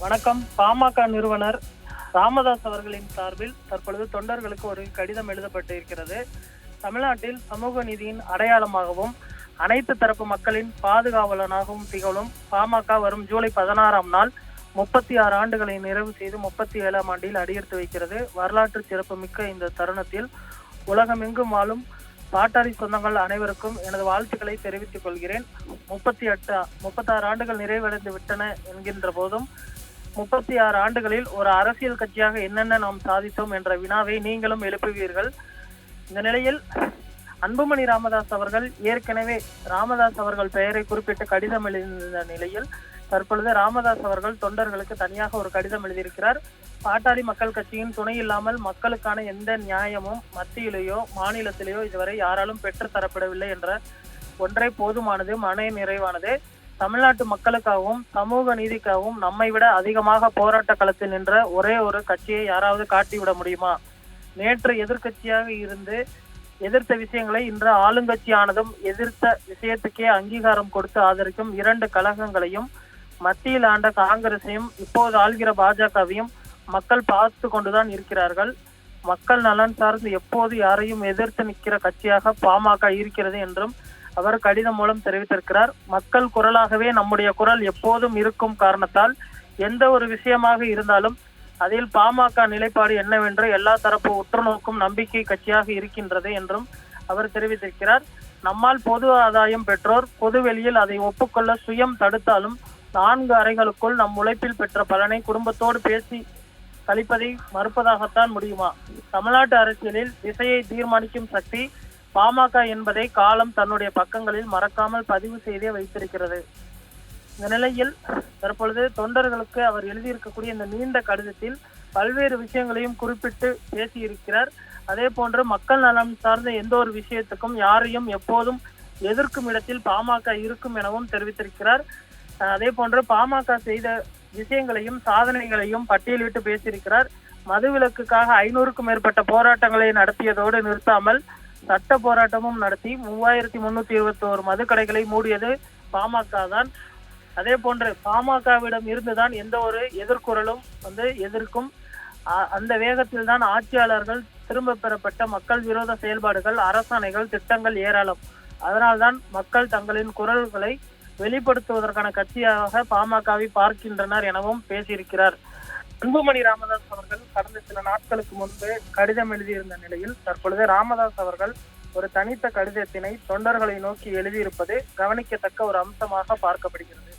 வணக்கம். பாமக நிறுவனர் ராமதாஸ் அவர்களின் சார்பில் தற்பொழுது தொண்டர்களுக்கு ஒரு கடிதம் எழுதப்பட்டு இருக்கிறது தமிழ்நாட்டில் சமூக நீதியின் அடையாளமாகவும் அனைத்து தரப்பு மக்களின் பாதுகாவலனாகவும் திகழும் பாமக வரும் ஜூலை பதினாறாம் நாள் முப்பத்தி ஆறு ஆண்டுகளை நிறைவு செய்து முப்பத்தி ஏழாம் ஆண்டில் அடியெடுத்து வைக்கிறது. வரலாற்று சிறப்புமிக்க இந்த தருணத்தில் உலகமெங்கும் வாழும் பாட்டாளி சொந்தங்கள் அனைவருக்கும் எனது வாழ்த்துக்களை தெரிவித்துக் கொள்கிறேன். முப்பத்தி எட்டு முப்பத்தாறு ஆண்டுகள் நிறைவடைந்து விட்டன என்கின்ற போதும் முப்பத்தி ஆறு ஆண்டுகளில் ஒரு அரசியல் கட்சியாக என்னென்ன நாம் சாதித்தோம் என்ற வினாவை நீங்களும் எழுப்புவீர்கள். இந்த நிலையில் அன்புமணி ராமதாஸ் அவர்கள் ஏற்கனவே ராமதாஸ் அவர்கள் பெயரை குறிப்பிட்டு கடிதம் எழுதியிருந்த நிலையில் தற்பொழுது ராமதாஸ் அவர்கள் தொண்டர்களுக்கு தனியாக ஒரு கடிதம் எழுதியிருக்கிறார். பாட்டாளி மக்கள் கட்சியின் துணை இல்லாமல் மக்களுக்கான எந்த நியாயமும் மத்தியிலேயோ மாநிலத்திலேயோ இதுவரை யாராலும் பெற்று தரப்படவில்லை என்ற ஒன்றே போதுமானது மன நிறைவானது தமிழ்நாட்டு மக்களுக்காகவும் சமூக நீதிக்காகவும் நம்மை விட அதிகமாக போராட்ட களத்தில் நின்ற ஒரே ஒரு கட்சியை யாராவது காட்டிவிட முடியுமா? நேற்று எதிர்க்கட்சியாக இருந்து எதிர்த்த விஷயங்களை இன்று ஆளுங்கட்சியானதும் எதிர்த்த விஷயத்துக்கே அங்கீகாரம் கொடுத்து ஆதரிக்கும் இரண்டு கழகங்களையும் மத்தியில் ஆண்ட காங்கிரஸையும் இப்போது ஆள்கிற பாஜகவையும் மக்கள் பார்த்து கொண்டுதான் இருக்கிறார்கள். மக்கள் நலன் சார்ந்து எப்போது யாரையும் எதிர்த்து நிற்கிற கட்சியாக பாமக இருக்கிறது என்றும் அவர் கடிதம் மூலம் தெரிவித்திருக்கிறார். மக்கள் குரலாகவே நம்முடைய குரல் எப்போதும் இருக்கும் காரணத்தால் எந்த ஒரு விஷயமாக இருந்தாலும் அதில் பாமக நிலைப்பாடு என்னவென்று எல்லா தரப்பு உற்றுநோக்கும் நம்பிக்கை கட்சியாக இருக்கின்றது என்றும் அவர் தெரிவித்திருக்கிறார். நம்மால் பொது ஆதாயம் பெற்றோர் பொது வெளியில் அதை ஒப்புக்கொள்ள சுயம் தடுத்தாலும் நான்கு அறைகளுக்குள் நம் உழைப்பில் பெற்ற பலனை குடும்பத்தோடு பேசி கழிப்பதை மறுப்பதாகத்தான் முடியுமா? தமிழ்நாட்டு அரசியலில் திசையை தீர்மானிக்கும் சக்தி பாமக என்பதை காலம் தன்னுடைய பக்கங்களில் மறக்காமல் பதிவு செய்தே வைத்திருக்கிறது. இந்த நிலையில் தற்பொழுது தொண்டர்களுக்கு அவர் எழுதியிருக்கக்கூடிய இந்த நீண்ட கடிதத்தில் பல்வேறு விஷயங்களையும் குறிப்பிட்டு பேசியிருக்கிறார். அதே போன்று மக்கள் நலன் சார்ந்த எந்த ஒரு விஷயத்துக்கும் யாரையும் எப்போதும் எதிர்க்கும் இடத்தில் பாமக இருக்கும் எனவும் தெரிவித்திருக்கிறார். அதே போன்று பாமக செய்த விஷயங்களையும் சாதனைகளையும் பட்டியலிட்டு பேசியிருக்கிறார். மதுவிலக்குக்காக ஐநூறுக்கும் மேற்பட்ட போராட்டங்களை நடத்தியதோடு நிறுத்தாமல் சட்ட போராட்டமும் நடத்தி மூவாயிரத்தி முன்னூத்தி இருபத்தி ஒரு மதுக்கடைகளை மூடியது பாமக தான். அதே போன்று பாமகவிடம் இருந்துதான் எந்த ஒரு எதிர்குரலும் வந்து எதிர்க்கும். அந்த வேகத்தில் தான் ஆட்சியாளர்கள் திரும்ப பெறப்பட்ட மக்கள் விரோத செயல்பாடுகள் அரசாணைகள் திட்டங்கள் ஏராளம். அதனால்தான் மக்கள் தங்களின் குரல்களை வெளிப்படுத்துவதற்கான கட்சியாக பாமகவை பார்க்கின்றனர் எனவும் பேசியிருக்கிறார். அன்புமணி ராமதாஸ் அவர்கள் கடந்த சில நாட்களுக்கு முன்பு கடிதம் எழுதியிருந்த நிலையில் தற்பொழுது ராமதாஸ் அவர்கள் ஒரு தனித்த கடிதத்தினை தொண்டர்களை நோக்கி எழுதியிருப்பது கவனிக்கத்தக்க ஒரு அம்சமாக பார்க்கப்படுகிறது.